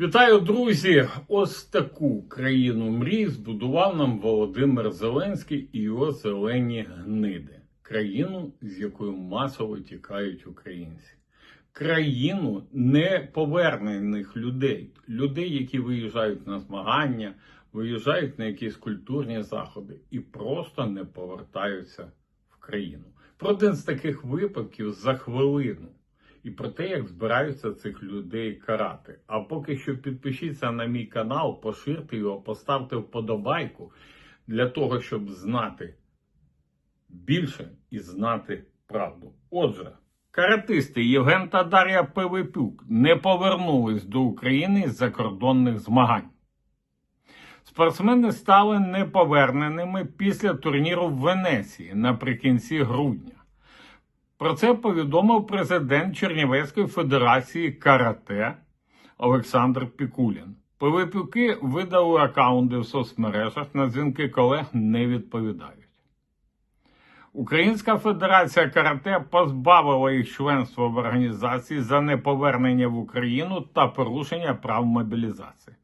Вітаю, друзі! Ось таку країну мрій збудував нам Володимир Зеленський і його зелені гниди. Країну, з якою масово тікають українці. Країну неповернених людей, людей, які виїжджають на змагання, виїжджають на якісь культурні заходи і просто не повертаються в країну. Про один з таких випадків за хвилину і про те, як збираються цих людей карати. А поки що підпишіться на мій канал, поширте його, поставте вподобайку для того, щоб знати більше і знати правду. Отже, каратисти Євген та Дар'я Пивипюк не повернулись до України з закордонних змагань. Спортсмени стали неповерненими після турніру в Венеції наприкінці грудня. Про це повідомив президент Чернівецької федерації карате Олександр Пікулін. Пивипюки видали акаунти в соцмережах, на дзвінки колег не відповідають. Українська федерація карате позбавила їх членства в організації за неповернення в Україну та порушення прав мобілізації.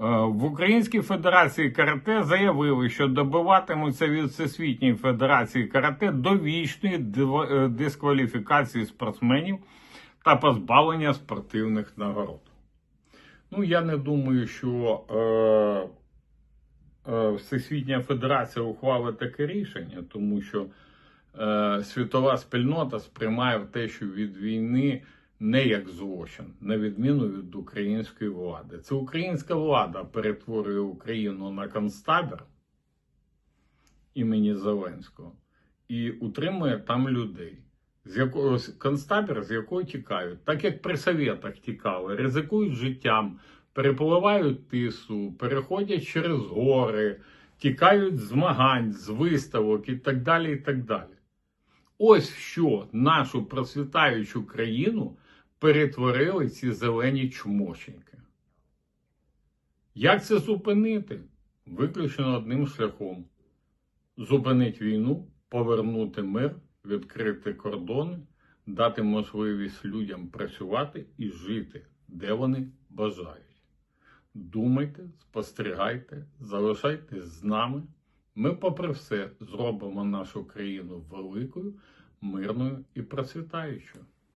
Е, В Українській Федерації карате заявили, що добиватимуться від Всесвітньої Федерації карате довічної див- е, дискваліфікації спортсменів та позбавлення спортивних нагород. Ну, я не думаю, що е, е, Всесвітня Федерація ухвалить таке рішення, тому що е, світова спільнота сприймає те, що від війни не як злочин, на відміну від української влади. Це українська влада перетворює Україну на концтабір імені Зеленського і утримує там людей. З якого концтабір, з якого тікають, так як при совєтах тікали, ризикують життям, перепливають тису, переходять через гори, тікають з змагань, з виставок і так далі. і так далі. Ось що нашу процвітаючу країну перетворили ці зелені чмошеньки. Як це зупинити? Виключно одним шляхом: зупинити війну, повернути мир, відкрити кордони, дати можливість людям працювати і жити, де вони бажають. Думайте, спостерігайте, залишайтесь з нами. Ми, попри все, зробимо нашу країну великою, мирною і процвітаючою.